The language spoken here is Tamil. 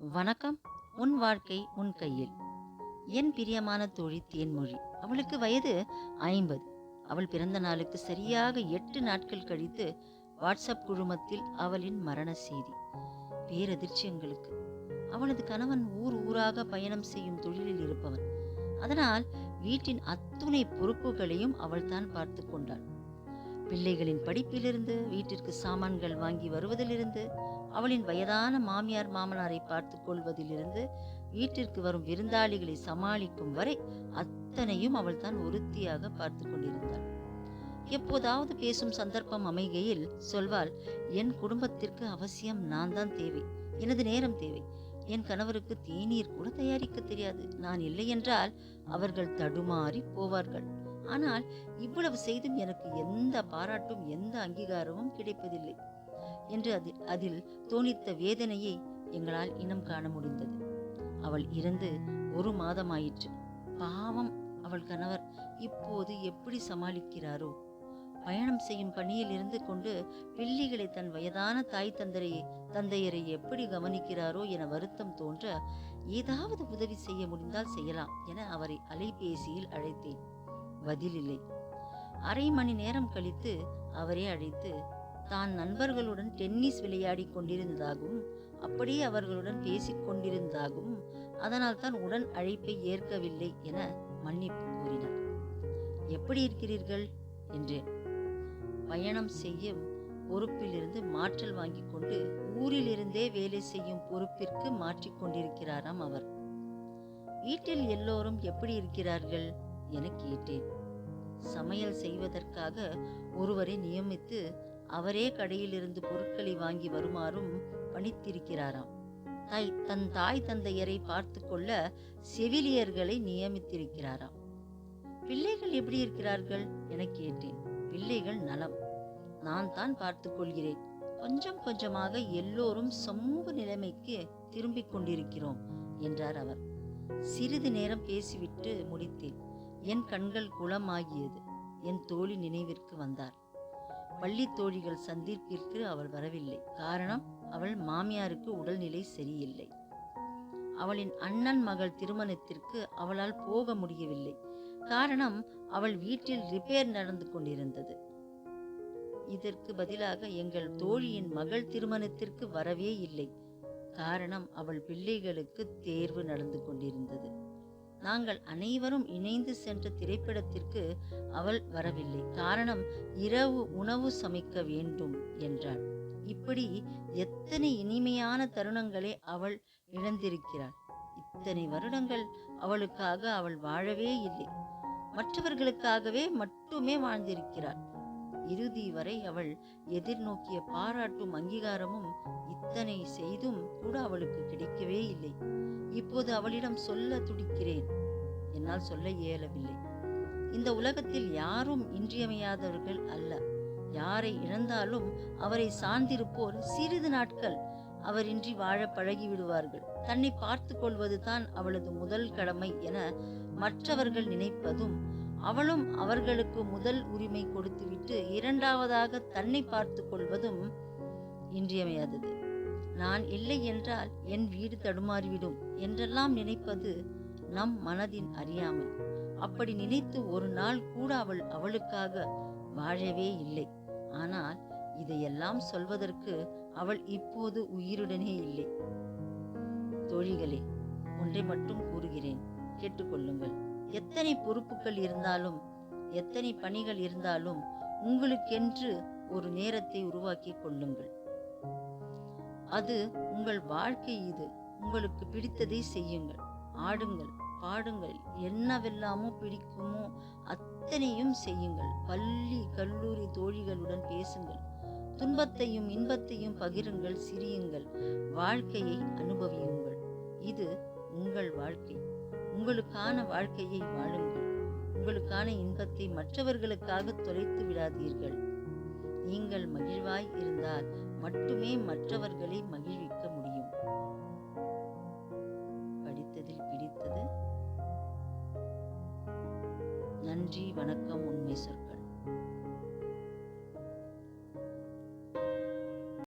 வணக்கம். உன் வாழ்க்கை உன் கையில். என் பிரியமான தோழி தேன்மொழி. அவளுக்கு வயது ஐம்பது. அவள் பிறந்த நாளுக்கு சரியாக எட்டு நாட்கள் கழித்து வாட்ஸ்அப் குழுமத்தில் அவளின் மரண செய்தி. பேரதிர்ச்சி எங்களுக்கு. அவளது கணவன் ஊர் ஊராக பயணம் செய்யும் தொழிலில் இருப்பவன். அதனால் வீட்டின் அத்துணை பொறுப்புகளையும் அவள்தான் பார்த்து கொண்டாள். பிள்ளைகளின் படிப்பிலிருந்து வீட்டிற்கு சாமான்கள் வாங்கி வருவதிலிருந்து அவளின் வயதான மாமியார் மாமனாரை பார்த்து கொள்வதிலிருந்து வீட்டிற்கு வரும் விருந்தாளிகளை சமாளிக்கும் வரை அத்தனையும் அவள் தான் ஒருத்தியாக பார்த்து கொண்டிருந்தாள். எப்போதாவது பேசும் சந்தர்ப்பம் அமைகையில் சொல்வாள் என் குடும்பத்திற்கு அவசியம் நான் தான் தேவை எனது நேரம் தேவை. என் கணவருக்கு தேநீர் கூட தயாரிக்க தெரியாது. நான் இல்லை என்றால் அவர்கள் தடுமாறி போவார்கள். ஆனால் இவ்வளவு செய்தும் எனக்கு எந்த பாராட்டும் எந்த அங்கீகாரமும் கிடைப்பதில்லை. என்று அதில் அதில் தோணித்த வேதனையை எங்களால் இனம் காண முடிந்தது. அவள் இறந்து ஒரு மாதமாயிற்று. பாவம் அவள் கணவர் இப்போது எப்படி சமாளிக்கிறாரோ? பயணம் செய்யும் பணியில் இருந்து கொண்டு பிள்ளைகளை தன் வயதான தாய் தந்தரையை தந்தையரை எப்படி கவனிக்கிறாரோ என வருத்தம் தோன்ற ஏதாவது உதவி செய்ய முடிந்தால் செய்யலாம் என அவரை அலைபேசியில் அழைத்தேன். பதில் இல்லை. அரை மணி நேரம் கழித்து அவரே அழைத்து தான் நண்பர்களுடன் டென்னிஸ் விளையாடி கொண்டிருந்ததாகவும் அப்படியே அவர்களுடன் பேசிக் கொண்டிருந்ததாகவும் அதனால் தான் உடன் அழைப்பை ஏற்கவில்லை என மன்னிப்பு கூறினார். எப்படி இருக்கிறீர்கள்? என்றேன். பயணம் செய்யும் பொறுப்பிலிருந்து மாற்றல் வாங்கி கொண்டு ஊரிலிருந்தே வேலை செய்யும் பொறுப்பிற்கு மாற்றிக் கொண்டிருக்கிறாராம் அவர். வீட்டில் எல்லோரும் எப்படி இருக்கிறார்கள்? என கேட்டேன். சமையல் செய்வதற்காக ஒருவரை நியமித்து அவரே கடையிலிருந்து பொருட்களை வாங்கி வருமாறும் பணித்திருக்கிறாராம். தாய் தன் தாய் தந்தையரை பார்த்து கொள்ள செவிலியர்களை நியமித்திருக்கிறாராம். பிள்ளைகள் எப்படி இருக்கிறார்கள்? என கேட்டேன். பிள்ளைகள் நலம். நான் தான் பார்த்து கொள்கிறேன். கொஞ்சம் கொஞ்சமாக எல்லோரும் சமூக நிலைமைக்கு திரும்பிக் கொண்டிருக்கிறோம் என்றார் அவர். சிறிது நேரம் பேசிவிட்டு முடித்தேன். என் கண்கள் குளமாகியது. என் தோழி நினைவிற்கு வந்தார். பள்ளி தோழிகள் சந்திப்பிற்கு அவள் வரவில்லை. காரணம் அவள் மாமியாருக்கு உடல்நிலை சரியில்லை. அவளின் அண்ணன் மகள் திருமணத்திற்கு அவளால் போக முடியவில்லை. காரணம் அவள் வீட்டில் ரிப்பேர் நடந்து கொண்டிருந்தது. இதற்கு பதிலாக எங்கள் தோழியின் மகள் திருமணத்திற்கு வரவே இல்லை. காரணம் அவள் பிள்ளைகளுக்கு தேர்வு நடந்து கொண்டிருந்தது. நாங்கள் அனைவரும் இணைந்து சென்ற திரைப்படத்திற்கு அவள் வரவில்லை. காரணம் இரவு உணவு சமைக்க வேண்டும் என்றாள். இப்படி எத்தனை இனிமையான தருணங்களை அவள் இழந்திருக்கிறாள். இத்தனை வருடங்கள் அவளுக்காக அவள் வாழவே இல்லை. மற்றவர்களுக்காகவே மட்டுமே வாழ்ந்திருக்கிறாள். இறுதி வரை அவள் எதிர்நோக்கிய பாராட்டும் அங்கீகாரமும் இத்தனை செய்தும் கூட அவளுக்கு கிடைக்கவே இல்லை. இப்போது அவளிடம் சொல்ல துடிக்கிறேன். என்னால் சொல்ல இயலவில்லை. இந்த உலகத்தில் யாரும் இன்றியமையாதவர்கள் அல்ல. யாரை இழந்தாலும் அவரை சார்ந்திருப்போர் சிறிது நாட்கள் அவரின்றி வாழ பழகி விடுவார்கள் தன்னை பார்த்து கொள்வதுதான் அவளது முதல் கடமை என மற்றவர்கள் நினைப்பதும் அவளும் அவர்களுக்கு முதல் உரிமை கொடுத்துவிட்டு இரண்டாவதாக தன்னை பார்த்து கொள்வதும் இன்றியமையாதது. நான் இல்லை என்றால் என் வீடு தடுமாறிவிடும் என்றெல்லாம் நினைப்பது நம் மனதின் அறியாமை. அப்படி நினைத்து ஒரு நாள் கூட அவள் அவளுக்காக வாழவே இல்லை. ஆனால் இதையெல்லாம் சொல்வதற்கு அவள் இப்போது உயிருடனே இல்லை. தோழிகளே ஒன்றை மட்டும் கூறுகிறேன். கேட்டுக்கொள்ளுங்கள் எத்தனை பொறுப்புகள் இருந்தாலும் எத்தனை பணிகள் இருந்தாலும் உங்களுக்கென்று ஒரு நேரத்தை உருவாக்கி கொள்ளுங்கள். அது உங்கள் வாழ்க்கை இது. உங்களுக்கு பிடித்ததை செய்யுங்கள். ஆடுங்கள் பாடுங்கள். என்னவெல்லாமோ பிடிக்குமோ அத்தனையும் செய்யுங்கள். பள்ளி கல்லூரி தோழிகளுடன் பேசுங்கள். துன்பத்தையும் இன்பத்தையும் பகிருங்கள் சிரியுங்கள். வாழ்க்கையை அனுபவியுங்கள். இது உங்கள் வாழ்க்கை. உங்களுக்கான வாழ்க்கையை வாழுங்கள். உங்களுக்கான இன்பத்தை மற்றவர்களுக்காக தொலைத்து விடாதீர்கள். நீங்கள் மகிழ்வாய் இருந்தால் மட்டுமே மற்றவர்களை மகிழ்விக்க முடியும். படித்ததில் பிடித்தது. நன்றி வணக்கம் உண்மை சொற்கள்.